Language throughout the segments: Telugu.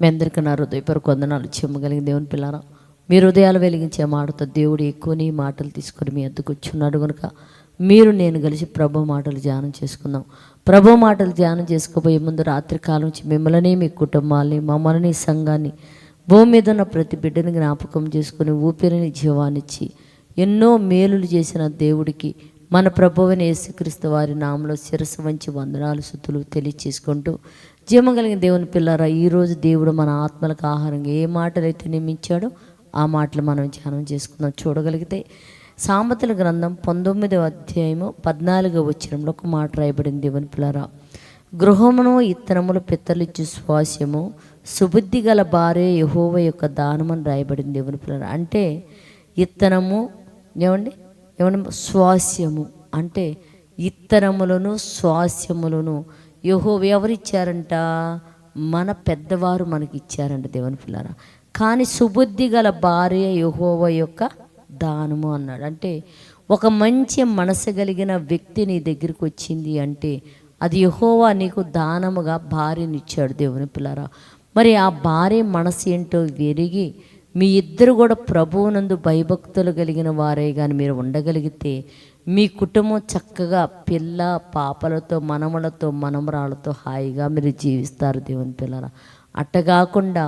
మీ అందరికీ నా హృదయపూర్వక వందనాలు చెమ్మగలిగిన దేవుని పిల్లారా. మీ హృదయాలు వెలిగించే మాటతో దేవుడు ఎక్కువ నీ మాటలు తీసుకొని మీ అద్దకు వచ్చున్నాడు కనుక మీరు నేను కలిసి ప్రభు మాటలు ధ్యానం చేసుకుందాం. ప్రభు మాటలు ధ్యానం చేసుకోబోయే ముందు రాత్రి కాలం నుంచి మిమ్మల్ని మీ కుటుంబాల్ని మమ్మల్ని సంఘాన్ని భూమి మీద ఉన్న ప్రతి బిడ్డని జ్ఞాపకం చేసుకుని ఊపిరిని జీవాన్నిచ్చి ఎన్నో మేలులు చేసిన దేవుడికి మన ప్రభువుని యేసుక్రీస్తు వారి నామలో శిరస్సు వంచి వందనాలు శుద్ధులు తెలియచేసుకుంటూ జీవం కలిగిన దేవుని పిల్లరా ఈరోజు దేవుడు మన ఆత్మలకు ఆహారంగా ఏ మాటలైతే నియమించాడో ఆ మాటలు మనం ధ్యానం చేసుకుందాం. చూడగలిగితే సామెతల గ్రంథం పంతొమ్మిదవ అధ్యాయము పద్నాలుగవ వచ్చినంలో ఒక మాట రాయబడింది. దేవుని పిల్లరా గృహమును ఇత్తనములు పిత్తలిచ్చు స్వాస్యము సుబుద్ధి గల భార్య యహోవ యొక్క దానమని రాయబడింది. దేవుని పిల్లరా అంటే ఇత్తనము ఏమండి? ఏమన్నా స్వాస్యము అంటే ఇత్తనములను స్వాస్యములను. యహో ఎవరిచ్చారంట? మన పెద్దవారు మనకి ఇచ్చారంట దేవుని పిల్లారా. కానీ సుబుద్ధి గల భార్య యహోవ యొక్క దానము అన్నాడు. అంటే ఒక మంచి మనసు కలిగిన వ్యక్తి నీ దగ్గరికి వచ్చింది అంటే అది యహోవా నీకు దానముగా భార్యనిచ్చాడు దేవుని పిల్లారా. మరి ఆ భార్య మనసు ఏంటో విరిగి మీ ఇద్దరు కూడా ప్రభువునందు భయభక్తులు కలిగిన వారే కానీ మీరు ఉండగలిగితే మీ కుటుంబం చక్కగా పిల్ల పాపలతో మనములతో మనమరాలతో హాయిగా మీరు జీవిస్తారు దేవుని పిల్లల. అట్టగాకుండా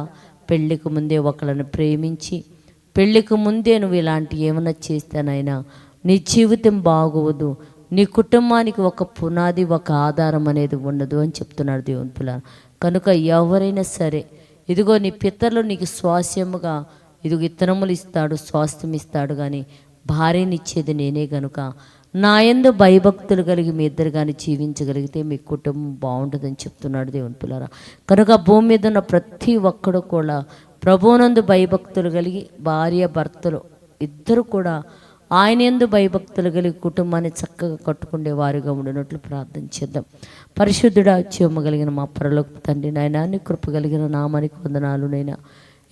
పెళ్ళికి ముందే ఒకళ్ళని ప్రేమించి పెళ్ళికి ముందే నువ్వు ఇలాంటి ఏమైనా చేస్తానైనా నీ జీవితం బాగోదు నీ కుటుంబానికి ఒక పునాది ఒక ఆధారం అనేది ఉండదు అని చెప్తున్నాడు దేవుని పిల్లలు. కనుక ఎవరైనా సరే ఇదిగో నీ పితరులు నీకు స్వాస్యముగా ఇదిగో ఇత్తనములు ఇస్తాడు స్వాస్థ్యం ఇస్తాడు కానీ భార్యని ఇచ్చేది నేనే గనుక. నా ఎందు భయభక్తులు కలిగి మీ ఇద్దరు కానీ జీవించగలిగితే మీ కుటుంబం బాగుంటుందని చెప్తున్నాడు దేవుని పిల్లరా. కనుక భూమి మీద ఉన్న ప్రతి ఒక్కడు కూడా ప్రభువునందు భయభక్తులు కలిగి భార్య భర్తలు ఇద్దరు కూడా ఆయన ఎందు భయభక్తులు కలిగి కుటుంబాన్ని చక్కగా కట్టుకునే వారిగా ఉండినట్లు ప్రార్థన చేద్దాం. పరిశుద్ధుడా కలిగిన మా పరలోక తండ్రి నాయన కృప కలిగిన నామానికి వందనాలు నైనా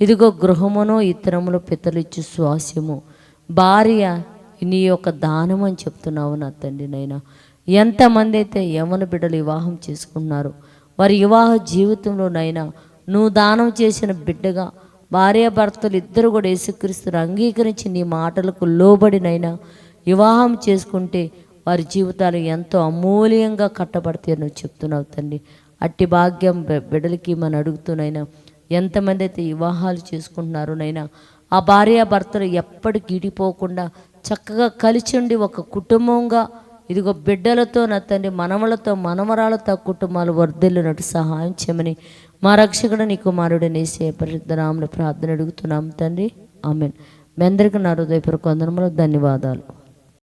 ఇదిగో గృహమును ఇతరములు పితలిచ్చు స్వాస్యము. భార్య నీ యొక్క దానం అని చెప్తున్నావు నా తండ్రి నైనా ఎంతమంది అయితే యమన బిడ్డలు వివాహం చేసుకున్నారు వారి వివాహ జీవితంలోనైనా నువ్వు దానం చేసిన బిడ్డగా భార్యాభర్తలు ఇద్దరు కూడా యేసుక్రీస్తుని అంగీకరించి నీ మాటలకు లోబడినైనా వివాహం చేసుకుంటే వారి జీవితాలు ఎంతో అమూల్యంగా కట్టబడతాయని నువ్వు చెప్తున్నావు తండ్రి. అట్టి భాగ్యం బిడ్డలకి మనం అడుగుతూనైనా ఎంతమంది అయితే వివాహాలు చేసుకుంటున్నారో నైనా ఆ భార్యాభర్తలు ఎప్పటికి ఇడిపోకుండా చక్కగా కలిసి ఉండి ఒక కుటుంబంగా ఇదిగో బిడ్డలతో నా తండ్రి మనవలతో మనవరాలతో ఆ కుటుంబాలు వర్ధిల్లునట్టు సహాయం చేయమని మా రక్షకుడు నీ కుమారుడు నేసే పరిశుద్ధ ప్రార్థన అడుగుతున్నాం తండ్రి. ఆమెన్. మీ అందరికీ నా హృదయపూర్వక వందనములు. ధన్యవాదాలు.